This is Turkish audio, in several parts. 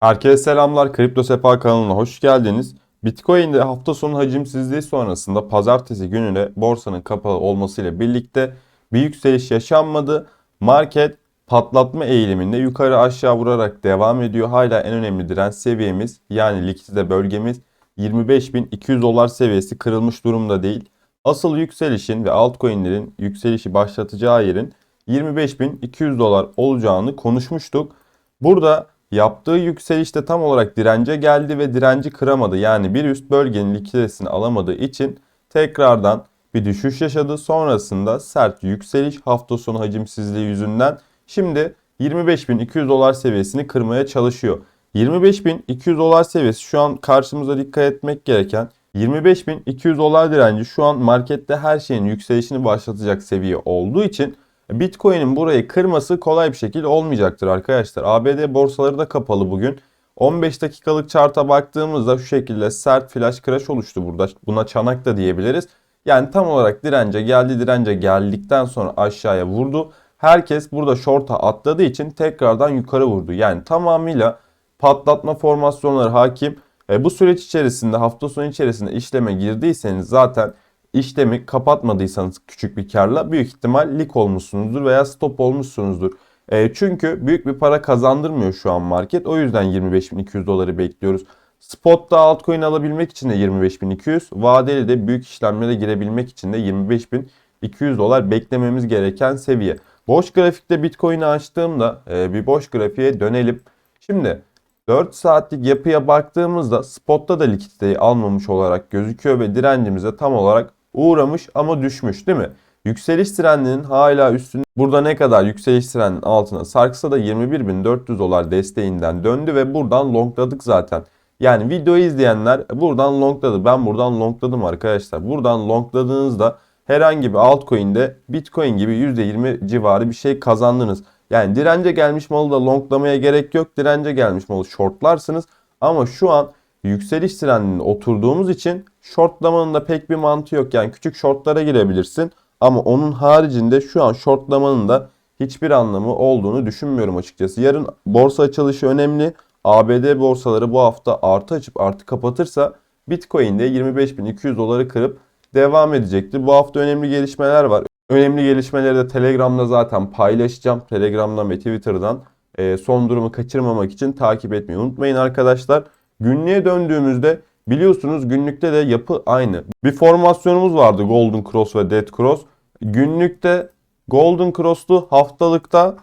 Herkese selamlar. Kripto Sefa kanalına hoş geldiniz. Bitcoin'de hafta sonu hacimsizliği sonrasında pazartesi gününe borsanın kapalı olmasıyla birlikte bir yükseliş yaşanmadı. Market patlatma eğiliminde yukarı aşağı vurarak devam ediyor. Hala en önemli direnç seviyemiz yani likidite bölgemiz 25.200 dolar seviyesi kırılmış durumda değil. Asıl yükselişin ve altcoin'lerin yükselişi başlatacağı yerin 25.200 dolar olacağını konuşmuştuk. Burada yaptığı yükselişte tam olarak dirence geldi ve direnci kıramadı. Yani bir üst bölgenin likiditesini alamadığı için tekrardan bir düşüş yaşadı. Sonrasında sert yükseliş hafta sonu hacimsizliği yüzünden şimdi 25.200 dolar seviyesini kırmaya çalışıyor. 25.200 dolar seviyesi şu an karşımıza dikkat etmek gereken 25.200 dolar direnci şu an markette her şeyin yükselişini başlatacak seviye olduğu için Bitcoin'in burayı kırması kolay bir şekilde olmayacaktır arkadaşlar. ABD borsaları da kapalı bugün. 15 dakikalık charta baktığımızda şu şekilde sert flash crash oluştu burada. Buna çanak da diyebiliriz. Yani tam olarak dirence geldi dirence geldikten sonra aşağıya vurdu. Herkes burada short'a atladığı için tekrardan yukarı vurdu. Yani tamamıyla patlatma formasyonları hakim. E, bu süreç içerisinde hafta sonu içerisinde işleme girdiyseniz zaten işlemi kapatmadıysanız küçük bir karla büyük ihtimal lik olmuşsunuzdur veya stop olmuşsunuzdur. E, çünkü büyük bir para kazandırmıyor şu an market. O yüzden 25.200 doları bekliyoruz. Spot'ta altcoin alabilmek için de 25.200, vadeli de büyük işlemlere girebilmek için de 25.200 dolar beklememiz gereken seviye. Boş grafikte Bitcoin'i açtığımda e, bir boş grafiğe dönelim. Şimdi 4 saatlik yapıya baktığımızda spotta da likiditeyi almamış olarak gözüküyor ve direncimize tam olarak uğramış ama düşmüş değil mi? Yükseliş trendinin hala üstünde. Burada ne kadar yükseliş trendinin altına sarksa da 21.400 dolar desteğinden döndü ve buradan longladık zaten. Yani videoyu izleyenler buradan longladı. Ben buradan longladım arkadaşlar. Buradan longladığınızda herhangi bir altcoin'de Bitcoin gibi %20 civarı bir şey kazandınız. Yani dirence gelmiş malı da longlamaya gerek yok. Dirence gelmiş malı shortlarsınız. Ama şu an yükseliş trendinde oturduğumuz için shortlamanın da pek bir mantığı yok. Yani küçük shortlara girebilirsin. Ama onun haricinde şu an shortlamanın da hiçbir anlamı olduğunu düşünmüyorum açıkçası. Yarın borsa açılışı önemli. ABD borsaları bu hafta artı açıp artı kapatırsa Bitcoin'de 25.200 doları kırıp devam edecektir. Bu hafta önemli gelişmeler var. Önemli gelişmeleri de Telegram'da zaten paylaşacağım. Telegram'dan ve Twitter'dan e, son durumu kaçırmamak için takip etmeyi unutmayın arkadaşlar. Günlüğe döndüğümüzde biliyorsunuz günlükte de yapı aynı. Bir formasyonumuz vardı Golden Cross ve Dead Cross. Günlükte Golden Cross'tu, haftalıkta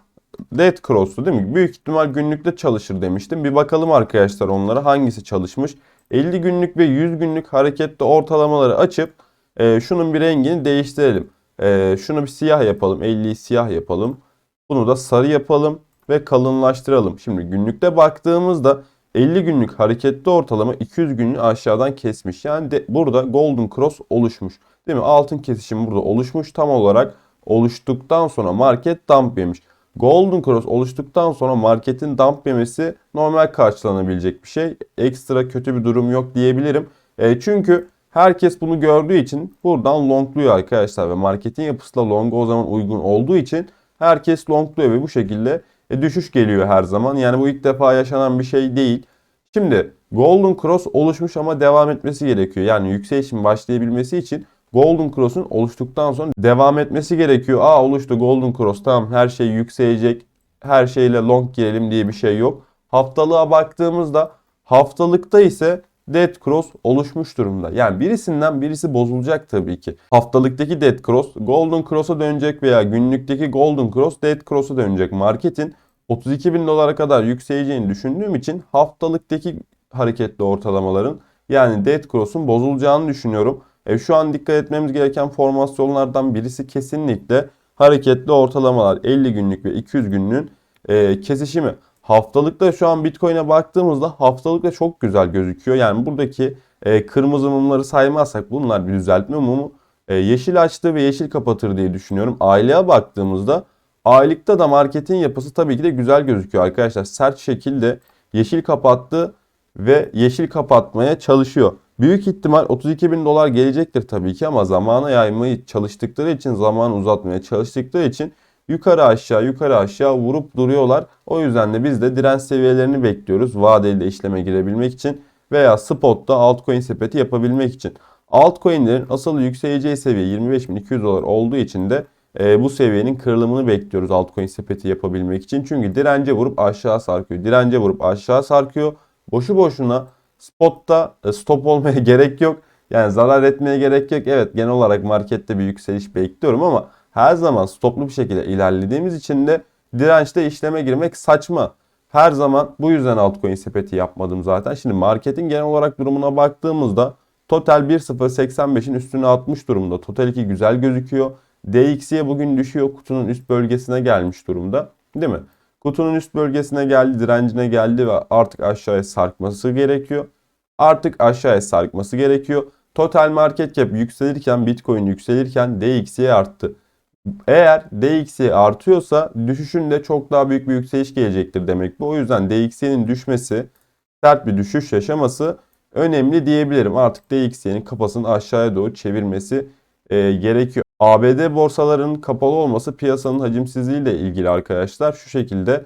Dead Cross'tu değil mi? Büyük ihtimal günlükte çalışır demiştim. Bir bakalım arkadaşlar onlara hangisi çalışmış. 50 günlük ve 100 günlük hareketli ortalamaları açıp e, şunun bir rengini değiştirelim. E, şunu bir siyah yapalım. 50'yi siyah yapalım. Bunu da sarı yapalım ve kalınlaştıralım. Şimdi günlükte baktığımızda 50 günlük hareketli ortalama 200 günlük aşağıdan kesmiş. Yani de, burada Golden Cross oluşmuş. Değil mi? Altın kesişim burada oluşmuş. Tam olarak oluştuktan sonra market dump yemiş. Golden Cross oluştuktan sonra marketin dump yemesi normal karşılanabilecek bir şey. Ekstra kötü bir durum yok diyebilirim. E, çünkü herkes bunu gördüğü için buradan longluyor arkadaşlar ve marketin yapısı da longa o zaman uygun olduğu için herkes longluyor ve bu şekilde düşüş geliyor her zaman. Yani bu ilk defa yaşanan bir şey değil. Şimdi Golden Cross oluşmuş ama devam etmesi gerekiyor. Yani yükselişin başlayabilmesi için Golden Cross'un oluştuktan sonra devam etmesi gerekiyor. Aa oluştu Golden Cross tamam her şey yükselecek. Her şeyle long girelim diye bir şey yok. Haftalığa baktığımızda haftalıkta ise Dead Cross oluşmuş durumda. Yani birisinden birisi bozulacak tabii ki. Haftalıktaki Dead Cross Golden Cross'a dönecek veya günlükteki Golden Cross Dead Cross'a dönecek. Marketin 32 bin dolara kadar yükseleceğini düşündüğüm için haftalıktaki hareketli ortalamaların yani Dead Cross'un bozulacağını düşünüyorum. E, şu an dikkat etmemiz gereken formasyonlardan birisi kesinlikle hareketli ortalamalar 50 günlük ve 200 günlüğün e, kesişimi. Haftalıkta şu an Bitcoin'e baktığımızda haftalıkta çok güzel gözüküyor. Yani buradaki e, kırmızı mumları saymazsak bunlar bir düzeltme mumu. E, yeşil açtı ve yeşil kapatır diye düşünüyorum. Aileye baktığımızda aylıkta da marketin yapısı tabii ki de güzel gözüküyor arkadaşlar. Sert şekilde yeşil kapattı ve yeşil kapatmaya çalışıyor. Büyük ihtimal 32 bin dolar gelecektir tabii ki ama zamana yaymayı çalıştıkları için, zamanı uzatmaya çalıştıkları için yukarı aşağı yukarı aşağı vurup duruyorlar. O yüzden de biz de direnç seviyelerini bekliyoruz vadeli de işleme girebilmek için veya spotta altcoin sepeti yapabilmek için. Altcoin'lerin asıl yükseleceği seviye 25.200 dolar olduğu için de e, bu seviyenin kırılımını bekliyoruz altcoin sepeti yapabilmek için. Çünkü dirence vurup aşağı sarkıyor. Dirence vurup aşağı sarkıyor. Boşu boşuna spotta e, stop olmaya gerek yok. Yani zarar etmeye gerek yok. Evet genel olarak markette bir yükseliş bekliyorum ama her zaman stoplu bir şekilde ilerlediğimiz için de dirençte işleme girmek saçma. Her zaman bu yüzden altcoin sepeti yapmadım zaten. Şimdi marketin genel olarak durumuna baktığımızda total 1.085'in üstüne atmış durumda. Total 2 güzel gözüküyor. DXY bugün düşüyor. Kutunun üst bölgesine gelmiş durumda. Değil mi? Kutunun üst bölgesine geldi, direncine geldi ve artık aşağıya sarkması gerekiyor. Artık aşağıya sarkması gerekiyor. Total market cap yükselirken, Bitcoin yükselirken DXY arttı. Eğer DXY artıyorsa düşüşünde çok daha büyük bir yükseliş gelecektir demek bu. O yüzden DXY'nin düşmesi, sert bir düşüş yaşaması önemli diyebilirim. Artık DXY'nin kafasını aşağıya doğru çevirmesi e, gerekiyor. ABD borsalarının kapalı olması piyasanın hacimsizliği ile ilgili arkadaşlar. Şu şekilde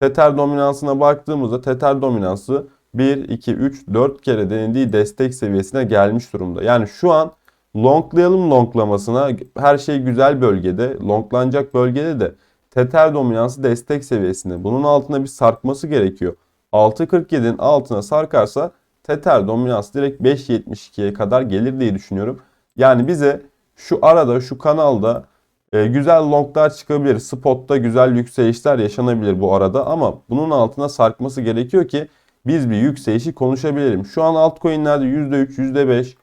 Tether dominansına baktığımızda Tether dominansı 1, 2, 3, 4 kere denediği destek seviyesine gelmiş durumda. Yani şu an longlayalım longlamasına her şey güzel bölgede, longlanacak bölgede de Tether dominansı destek seviyesinde. Bunun altına bir sarkması gerekiyor. 6.47'nin altına sarkarsa Tether dominansı direkt 5.72'ye kadar gelir diye düşünüyorum. Yani bize şu arada şu kanalda e, güzel longlar çıkabilir. Spotta güzel yükselişler yaşanabilir bu arada ama bunun altına sarkması gerekiyor ki biz bir yükselişi konuşabilirim. Şu an altcoin'lerde %3, %5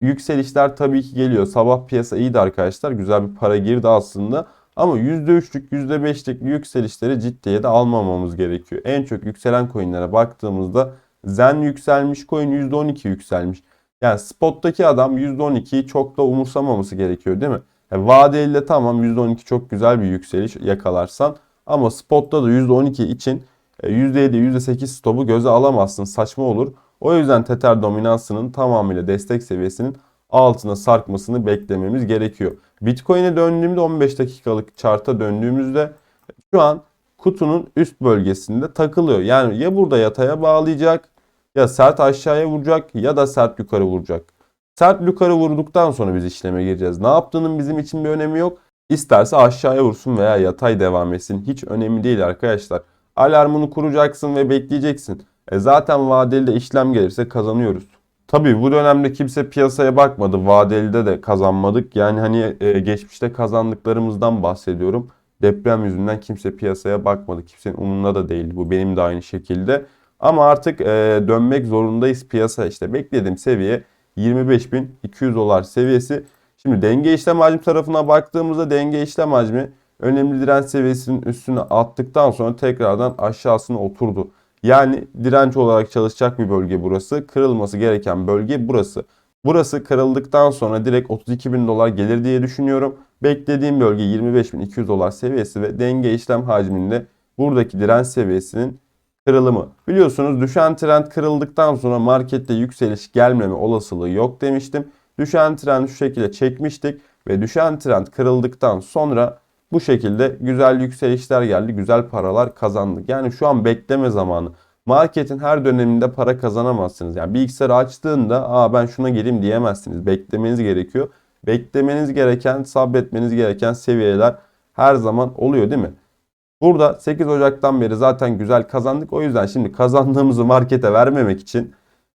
yükselişler tabii ki geliyor. Sabah piyasa iyiydi arkadaşlar. Güzel bir para girdi aslında. Ama %3'lük, %5'lik yükselişleri ciddiye de almamamız gerekiyor. En çok yükselen coin'lere baktığımızda Zen yükselmiş, coin %12 yükselmiş. Yani spottaki adam %12'yi çok da umursamaması gerekiyor değil mi? Yani vadeli de tamam %12 çok güzel bir yükseliş yakalarsan ama spotta da %12 için %7, %8 stopu göze alamazsın. Saçma olur. O yüzden Tether dominansının tamamıyla destek seviyesinin altına sarkmasını beklememiz gerekiyor. Bitcoin'e döndüğümde 15 dakikalık charta döndüğümüzde şu an kutunun üst bölgesinde takılıyor. Yani ya burada yataya bağlayacak ya sert aşağıya vuracak ya da sert yukarı vuracak. Sert yukarı vurduktan sonra biz işleme gireceğiz. Ne yaptığının bizim için bir önemi yok. İsterse aşağıya vursun veya yatay devam etsin. Hiç önemli değil arkadaşlar. Alarmını kuracaksın ve bekleyeceksin. E zaten vadeli de işlem gelirse kazanıyoruz. Tabii bu dönemde kimse piyasaya bakmadı. Vadelide de kazanmadık. Yani hani e, geçmişte kazandıklarımızdan bahsediyorum. Deprem yüzünden kimse piyasaya bakmadı. Kimsenin umurunda da değil. Bu benim de aynı şekilde. Ama artık e, dönmek zorundayız piyasa. İşte beklediğim seviye 25.200 dolar seviyesi. Şimdi denge işlem hacmi tarafına baktığımızda denge işlem hacmi önemli direnç seviyesinin üstüne attıktan sonra tekrardan aşağısına oturdu. Yani direnç olarak çalışacak bir bölge burası. Kırılması gereken bölge burası. Burası kırıldıktan sonra direkt 32 bin dolar gelir diye düşünüyorum. Beklediğim bölge 25.200 dolar seviyesi ve denge işlem hacminde buradaki direnç seviyesinin kırılımı. Biliyorsunuz düşen trend kırıldıktan sonra markette yükseliş gelmeme olasılığı yok demiştim. Düşen trend şu şekilde çekmiştik ve düşen trend kırıldıktan sonra bu şekilde güzel yükselişler geldi, güzel paralar kazandık. Yani şu an bekleme zamanı. Marketin her döneminde para kazanamazsınız. Yani bilgisayarı açtığında Aa ben şuna gireyim diyemezsiniz. Beklemeniz gerekiyor. Beklemeniz gereken, sabretmeniz gereken seviyeler her zaman oluyor değil mi? Burada 8 Ocak'tan beri zaten güzel kazandık. O yüzden şimdi kazandığımızı markete vermemek için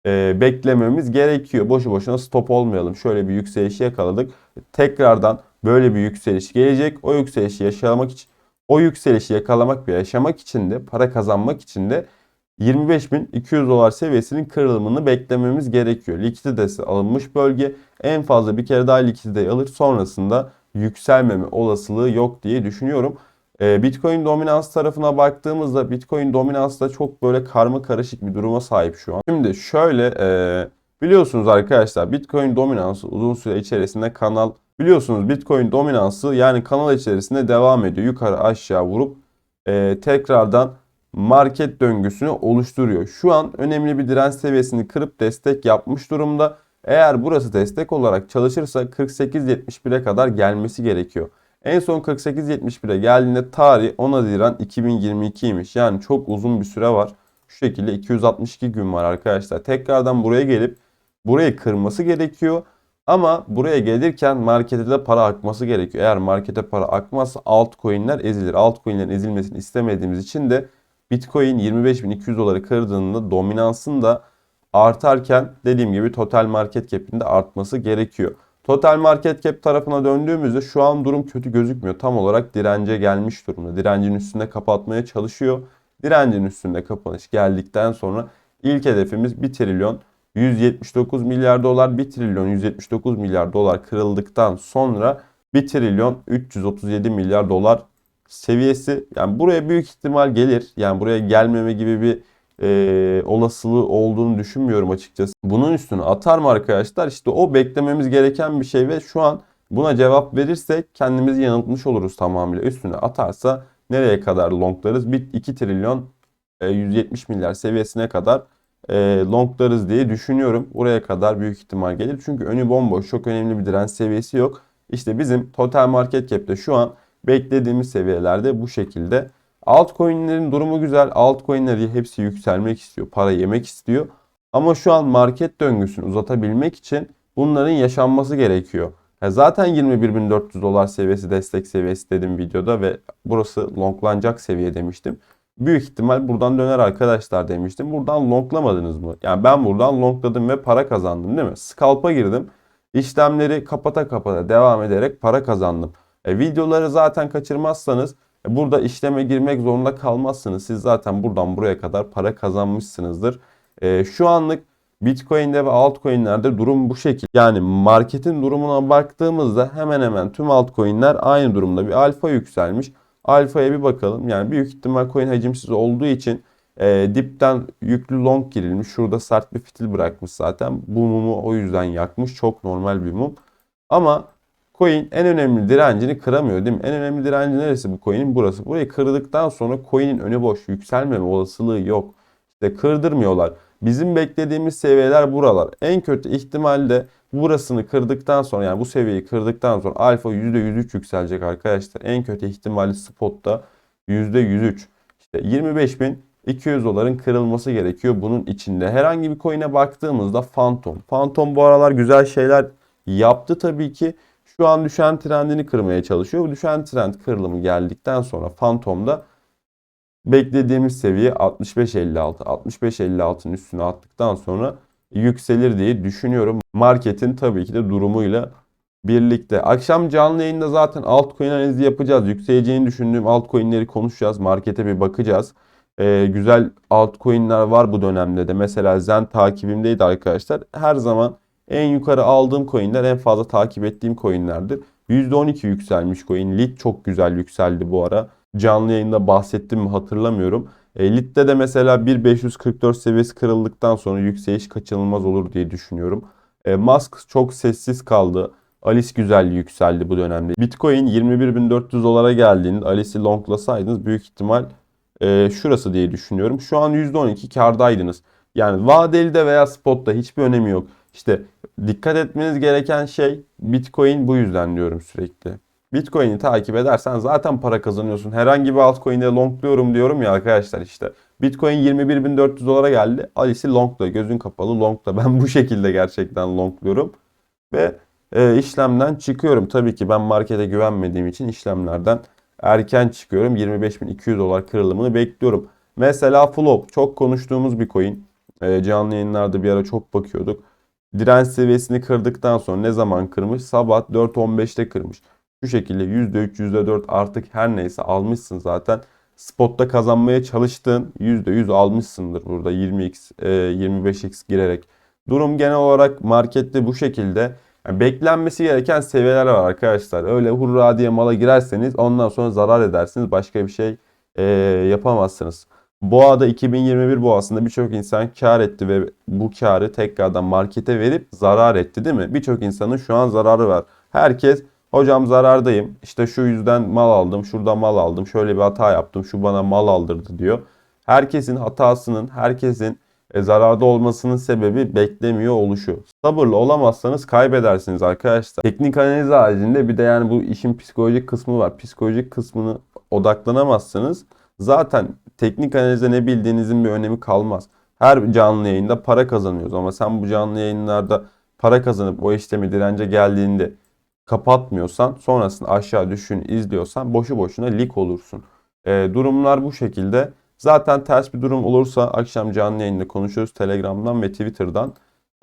e, beklememiz gerekiyor. Boşu boşuna stop olmayalım. Şöyle bir yükseliş yakaladık. Tekrardan böyle bir yükseliş gelecek. O yükselişi yaşamak için o yükselişi yakalamak ve yaşamak için de para kazanmak için de 25.200 dolar seviyesinin kırılımını beklememiz gerekiyor. Likiditesi alınmış bölge en fazla bir kere daha likiditeyi alır. Sonrasında yükselmeme olasılığı yok diye düşünüyorum. Ee, Bitcoin dominans tarafına baktığımızda Bitcoin dominans da çok böyle karma karışık bir duruma sahip şu an. Şimdi şöyle e, biliyorsunuz arkadaşlar Bitcoin dominansı uzun süre içerisinde kanal biliyorsunuz Bitcoin dominansı yani kanal içerisinde devam ediyor. Yukarı aşağı vurup e, tekrardan market döngüsünü oluşturuyor. Şu an önemli bir direnç seviyesini kırıp destek yapmış durumda. Eğer burası destek olarak çalışırsa 48.71'e kadar gelmesi gerekiyor. En son 48.71'e geldiğinde tarih 10 Haziran 2022'ymiş. Yani çok uzun bir süre var. Şu şekilde 262 gün var arkadaşlar. Tekrardan buraya gelip burayı kırması gerekiyor. Ama buraya gelirken markete de para akması gerekiyor. Eğer markete para akmazsa altcoin'ler ezilir. Altcoin'lerin ezilmesini istemediğimiz için de Bitcoin 25.200 doları kırdığında dominansın da artarken dediğim gibi total market cap'in de artması gerekiyor. Total market cap tarafına döndüğümüzde şu an durum kötü gözükmüyor. Tam olarak dirence gelmiş durumda. Direncin üstünde kapatmaya çalışıyor. Direncin üstünde kapanış geldikten sonra ilk hedefimiz 1 trilyon 179 milyar dolar 1 trilyon 179 milyar dolar kırıldıktan sonra 1 trilyon 337 milyar dolar seviyesi. Yani buraya büyük ihtimal gelir. Yani buraya gelmeme gibi bir e, olasılığı olduğunu düşünmüyorum açıkçası. Bunun üstüne atar mı arkadaşlar? İşte o beklememiz gereken bir şey ve şu an buna cevap verirsek kendimizi yanıltmış oluruz tamamıyla. Üstüne atarsa nereye kadar longlarız? 2 trilyon e, 170 milyar seviyesine kadar e, longlarız diye düşünüyorum. Oraya kadar büyük ihtimal gelir. Çünkü önü bomboş. Çok önemli bir direnç seviyesi yok. İşte bizim total market cap'te şu an beklediğimiz seviyelerde bu şekilde. Altcoin'lerin durumu güzel. Altcoin'leri hepsi yükselmek istiyor. Para yemek istiyor. Ama şu an market döngüsünü uzatabilmek için bunların yaşanması gerekiyor. Ya zaten 21.400 dolar seviyesi destek seviyesi dedim videoda ve burası longlanacak seviye demiştim. Büyük ihtimal buradan döner arkadaşlar demiştim. Buradan longlamadınız mı? Yani ben buradan longladım ve para kazandım değil mi? Scalp'a girdim. İşlemleri kapata kapata devam ederek para kazandım. E, videoları zaten kaçırmazsanız burada işleme girmek zorunda kalmazsınız. Siz zaten buradan buraya kadar para kazanmışsınızdır. E, şu anlık Bitcoin'de ve altcoin'lerde durum bu şekilde. Yani marketin durumuna baktığımızda hemen hemen tüm altcoin'ler aynı durumda. Bir alfa yükselmiş. Alfa'ya bir bakalım. Yani büyük ihtimal coin hacimsiz olduğu için e, dipten yüklü long girilmiş. Şurada sert bir fitil bırakmış zaten. Bu mumu o yüzden yakmış. Çok normal bir mum. Ama coin en önemli direncini kıramıyor değil mi? En önemli direnci neresi bu coin'in? Burası. Burayı kırdıktan sonra coin'in önü boş. Yükselmeme olasılığı yok. İşte kırdırmıyorlar. Bizim beklediğimiz seviyeler buralar. En kötü ihtimalle burasını kırdıktan sonra yani bu seviyeyi kırdıktan sonra alfa %103 yükselecek arkadaşlar. En kötü ihtimali spotta %103. İşte 25.200 doların kırılması gerekiyor bunun içinde. Herhangi bir coin'e baktığımızda Phantom. Phantom bu aralar güzel şeyler yaptı tabii ki. Şu an düşen trendini kırmaya çalışıyor. Bu düşen trend kırılımı geldikten sonra Phantom'da beklediğimiz seviye 65.56. 65.56'ın üstüne attıktan sonra yükselir diye düşünüyorum. Marketin tabii ki de durumuyla birlikte. Akşam canlı yayında zaten altcoin analizi yapacağız. Yükseleceğini düşündüğüm altcoin'leri konuşacağız. Markete bir bakacağız. Ee, güzel altcoin'ler var bu dönemde de. Mesela Zen takibimdeydi arkadaşlar. Her zaman en yukarı aldığım coin'ler en fazla takip ettiğim coin'lerdir. %12 yükselmiş coin. Lit çok güzel yükseldi bu ara. Canlı yayında bahsettim mi hatırlamıyorum. E, Lit'te de mesela 1.544 seviyesi kırıldıktan sonra yükseliş kaçınılmaz olur diye düşünüyorum. E, Musk çok sessiz kaldı. Alice güzel yükseldi bu dönemde. Bitcoin 21.400 dolara geldiğinde Alice'i longlasaydınız büyük ihtimal e, şurası diye düşünüyorum. Şu an %12 kardaydınız. Yani vadeli veya spotta hiçbir önemi yok. İşte dikkat etmeniz gereken şey Bitcoin bu yüzden diyorum sürekli. Bitcoin'i takip edersen zaten para kazanıyorsun. Herhangi bir altcoin'de longluyorum diyorum ya arkadaşlar işte. Bitcoin 21.400 dolara geldi. Alice'i longla, gözün kapalı longla. Ben bu şekilde gerçekten longluyorum. Ve e, işlemden çıkıyorum. Tabii ki ben markete güvenmediğim için işlemlerden erken çıkıyorum. 25.200 dolar kırılımını bekliyorum. Mesela Flop çok konuştuğumuz bir coin. E, canlı yayınlarda bir ara çok bakıyorduk. Direnç seviyesini kırdıktan sonra ne zaman kırmış? Sabah 4.15'te kırmış. Şu şekilde %3, %4 artık her neyse almışsın zaten. Spotta kazanmaya çalıştığın %100 almışsındır burada 20x, 25x girerek. Durum genel olarak markette bu şekilde. Yani beklenmesi gereken seviyeler var arkadaşlar. Öyle hurra diye mala girerseniz ondan sonra zarar edersiniz. Başka bir şey e, yapamazsınız. Boğa'da 2021 boğasında birçok insan kar etti ve bu karı tekrardan markete verip zarar etti değil mi? Birçok insanın şu an zararı var. Herkes hocam zarardayım işte şu yüzden mal aldım şurada mal aldım şöyle bir hata yaptım şu bana mal aldırdı diyor. Herkesin hatasının herkesin E, zararda olmasının sebebi beklemiyor oluşu. Sabırlı olamazsanız kaybedersiniz arkadaşlar. Teknik analiz haricinde bir de yani bu işin psikolojik kısmı var. Psikolojik kısmını odaklanamazsınız. Zaten teknik analizde ne bildiğinizin bir önemi kalmaz. Her canlı yayında para kazanıyoruz ama sen bu canlı yayınlarda para kazanıp o işlemi dirence geldiğinde kapatmıyorsan sonrasında aşağı düşün izliyorsan boşu boşuna lik olursun. E, durumlar bu şekilde. Zaten ters bir durum olursa akşam canlı yayında konuşuruz Telegram'dan ve Twitter'dan.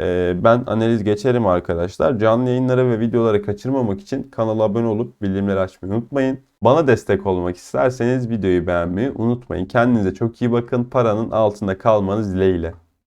E, ben analiz geçerim arkadaşlar. Canlı yayınları ve videoları kaçırmamak için kanala abone olup bildirimleri açmayı unutmayın. Bana destek olmak isterseniz videoyu beğenmeyi unutmayın. Kendinize çok iyi bakın. Paranın altında kalmanız dileğiyle.